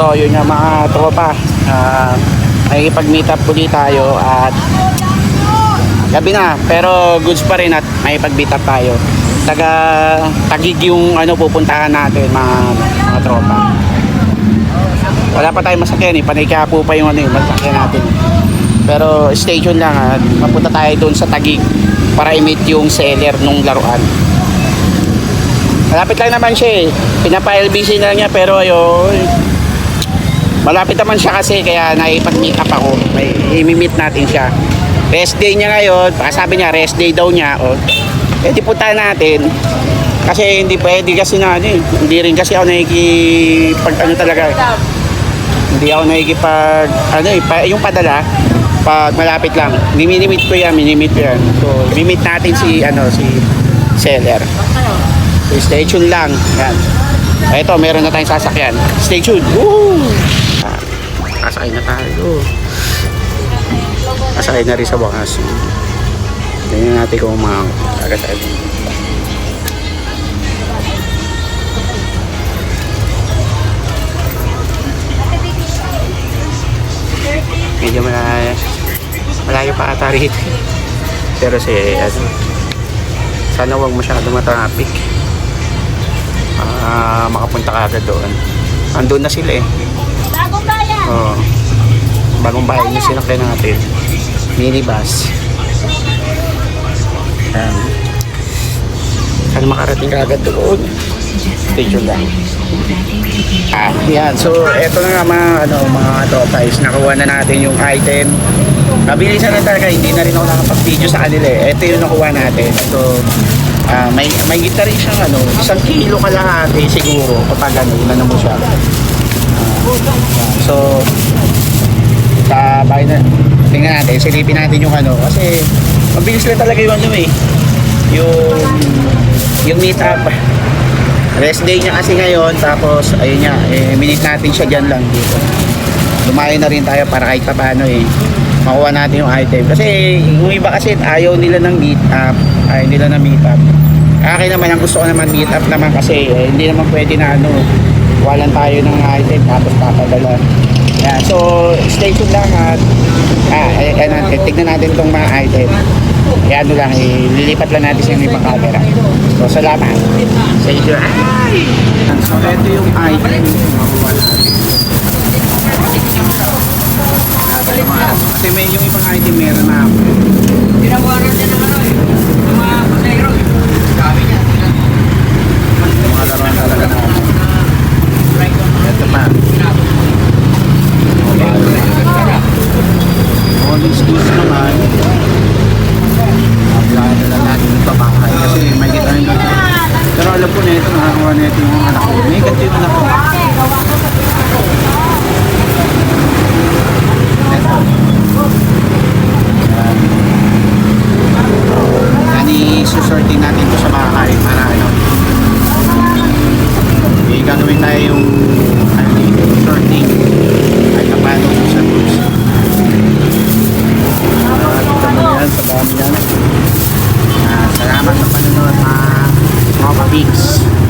So yun nga mga tropa. Uh, Makikipag-meet up ulit tayo At Gabi na pero goods pa rin at makikipag-meet up tayo. Taga Tagig yung ano pupuntahan natin mga, mga tropa. Wala pa tayong masakyan eh. Panay po pa yung ano yung masakyan natin. Pero stay tuned lang at Mapunta tayo doon sa Tagig Para i-meet yung seller nung laruan Malapit lang naman siya eh Pinapa-LBC na niya pero ayun Malapit naman siya kasi kaya naipag-meet up ako. May i-meet natin siya. Rest day niya ngayon. Sabi niya rest day daw niya. O, eh di punta natin. Kasi hindi pwede kasi na ano eh. Hindi rin kasi ako nakikipag ano talaga. Hindi ako nakikipag ano eh. Yung padala pag malapit lang. Minimit ko yan. Minimit ko yan. So, mimit natin si ano si seller. So, stay tuned lang. Yan. Ito, meron na tayong sasakyan. Stay tuned. Woo! Kasakay na tayo. Kasakay na rin sa wakas. Tingnan natin kung mga kagasakay. Medyo malayo. Malayo pa ata rito. Pero si, ano, sana wag masyado matraffic. Ah, makapunta ka agad doon. Andun na sila eh. Bagong bayan. Oo. Bagong bahay yung sinakyan natin. Minibus. Yan. Sana makarating ka agad doon. Station lang. Ah, yan. So, eto na nga mga, ano, mga trophies. Nakuha na natin yung item. Mabilisan na talaga. Hindi na rin ako nakapag-video sa kanila eh. Ito yung nakuha natin. So, ah, may, may gita rin siyang ano, isang kilo kalahati siguro kapag ano, inano mo siya. Ah, so, sa bahay na tingnan natin, silipin natin yung ano kasi mabilis lang talaga yung ano eh yung yung meet up rest day niya kasi ngayon tapos ayun nga eh, minute natin siya dyan lang dito. Lumayo na rin tayo para kahit pa paano eh makuha natin yung item. Kasi yung iba kasi ayaw nila ng meet up ayaw nila ng meet up akin naman ang gusto ko naman meet up naman kasi eh, hindi naman pwede na ano walan tayo ng item tapos papadala. Yan, so stay tuned lang at ah, ay, natin, tignan natin itong mga item. Kaya ano lang, eh, lilipat lang natin sa yung ibang camera. So salamat. Sa inyo. Ay! So ito yung item na makuha natin. Yung. Kasi may yung ibang item meron na ako. Tinawaran niya ng ano eh. Yung mga pasayro. Sabi niya. Yung mga laruan talaga na ako. Ito pa. All these goods nito yung anak ko. Umiikat yung anak ko. susortin natin ito sa mga kain para ano. Gagawin tayo yung ano sorting ay kapano sa groups uh, kita sa dami yan. Mga uh,